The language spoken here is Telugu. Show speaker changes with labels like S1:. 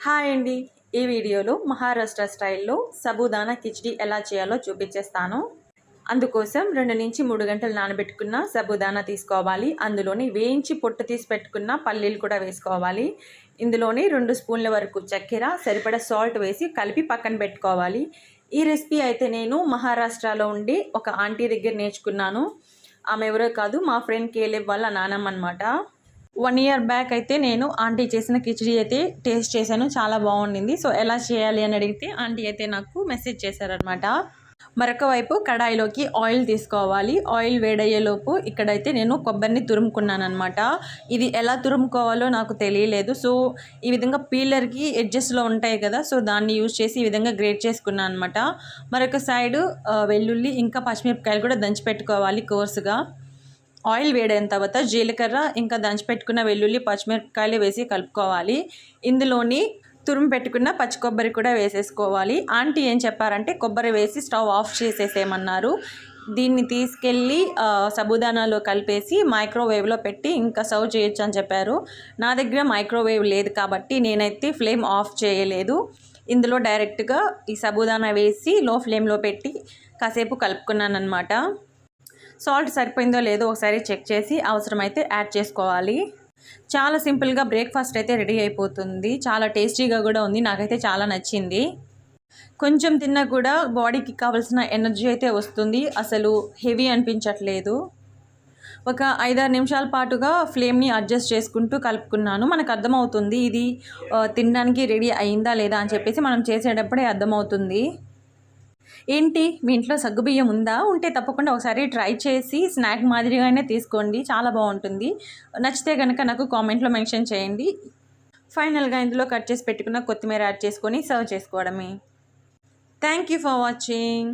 S1: హాయ్ అండి. ఈ వీడియోలో మహారాష్ట్ర స్టైల్లో సబూదానా కిచిడి ఎలా చేయాలో చూపించేస్తాను. అందుకోసం రెండు నుంచి మూడు గంటలు నానబెట్టుకున్న సబూదానా తీసుకోవాలి. అందులోని వేయించి పొట్టు తీసి పెట్టుకున్న పల్లీలు కూడా వేసుకోవాలి. ఇందులోని రెండు స్పూన్ల వరకు చక్కెర సరిపడా సాల్ట్ వేసి కలిపి పక్కన పెట్టుకోవాలి. ఈ రెసిపీ అయితే నేను మహారాష్ట్రలో ఉండి ఒక ఆంటీ దగ్గర నేర్చుకున్నాను. ఆమె ఎవరో కాదు మా ఫ్రెండ్ కేలేబ్ వాళ్ళ నానమ్మ అనమాట వన్ ఇయర్ బ్యాక్ అయితే నేను ఆంటీ చేసిన కిచడీ అయితే టేస్ట్ చేశాను చాలా బాగుండింది. సో ఎలా చేయాలి అని అడిగితే ఆంటీ అయితే నాకు మెసేజ్ చేశారనమాట మరొక వైపు కడాయిలోకి ఆయిల్ తీసుకోవాలి. ఆయిల్ వేడయ్యేలోపు ఇక్కడైతే నేను కొబ్బరిని తురుముకున్నాను అనమాట ఇది ఎలా తురుముకోవాలో నాకు తెలియలేదు. సో ఈ విధంగా పీలర్కి ఎడ్జెస్లో ఉంటాయి కదా సో దాన్ని యూజ్ చేసి ఈ విధంగా గ్రేట్ చేసుకున్నాను అనమాట మరొక సైడు వెల్లుల్లి ఇంకా పచ్చిమిరపకాయలు కూడా దంచి పెట్టుకోవాలి కోర్సుగా. ఆయిల్ వేడైన తర్వాత జీలకర్ర ఇంకా దంచిపెట్టుకున్న వెల్లుల్లి పచ్చిమిరపకాయలు వేసి కలుపుకోవాలి. ఇందులోని తురుము పెట్టుకున్న పచ్చి కొబ్బరి కూడా వేసేసుకోవాలి. ఆంటీ ఏం చెప్పారంటే కొబ్బరి వేసి స్టవ్ ఆఫ్ చేసేసేయమన్నారు. దీన్ని తీసుకెళ్ళి సబుదానాలో కలిపేసి మైక్రోవేవ్లో పెట్టి ఇంకా సర్వ్ చేయొచ్చు అని చెప్పారు. నా దగ్గర మైక్రోవేవ్ లేదు కాబట్టి నేనైతే ఫ్లేమ్ ఆఫ్ చేయలేదు. ఇందులో డైరెక్ట్గా ఈ సబుదానా వేసి లో ఫ్లేమ్లో పెట్టి కాసేపు కలుపుకున్నాను అనమాట సాల్ట్ సరిపోయిందో లేదో ఒకసారి చెక్ చేసి అవసరమైతే యాడ్ చేసుకోవాలి. చాలా సింపుల్గా బ్రేక్ఫాస్ట్ అయితే రెడీ అయిపోతుంది. చాలా టేస్టీగా కూడా ఉంది. నాకైతే చాలా నచ్చింది. కొంచెం తిన్నా కూడా బాడీకి కావాల్సిన ఎనర్జీ అయితే వస్తుంది. అసలు హెవీ అనిపించట్లేదు. ఒక ఐదారు నిమిషాల పాటుగా ఫ్లేమ్ని అడ్జస్ట్ చేసుకుంటూ కలుపుకున్నాను. మనకు అర్థమవుతుంది ఇది తినడానికి రెడీ అయిందా లేదా అని చెప్పేసి మనం చేసేటప్పుడే అర్థమవుతుంది. ఏంటి? మీ ఇంట్లో సగ్గుబియ్యం ఉందా? ఉంటే తప్పకుండా ఒకసారి ట్రై చేసి స్నాక్ మాదిరిగానే తీసుకోండి. చాలా బాగుంటుంది. నచ్చితే కనుక నాకు కామెంట్లో మెన్షన్ చేయండి. ఫైనల్గా ఇందులో కట్ చేసి పెట్టుకున్న కొత్తిమీర యాడ్ చేసుకొని సర్వ్ చేసుకోవడమే. Thank you for watching.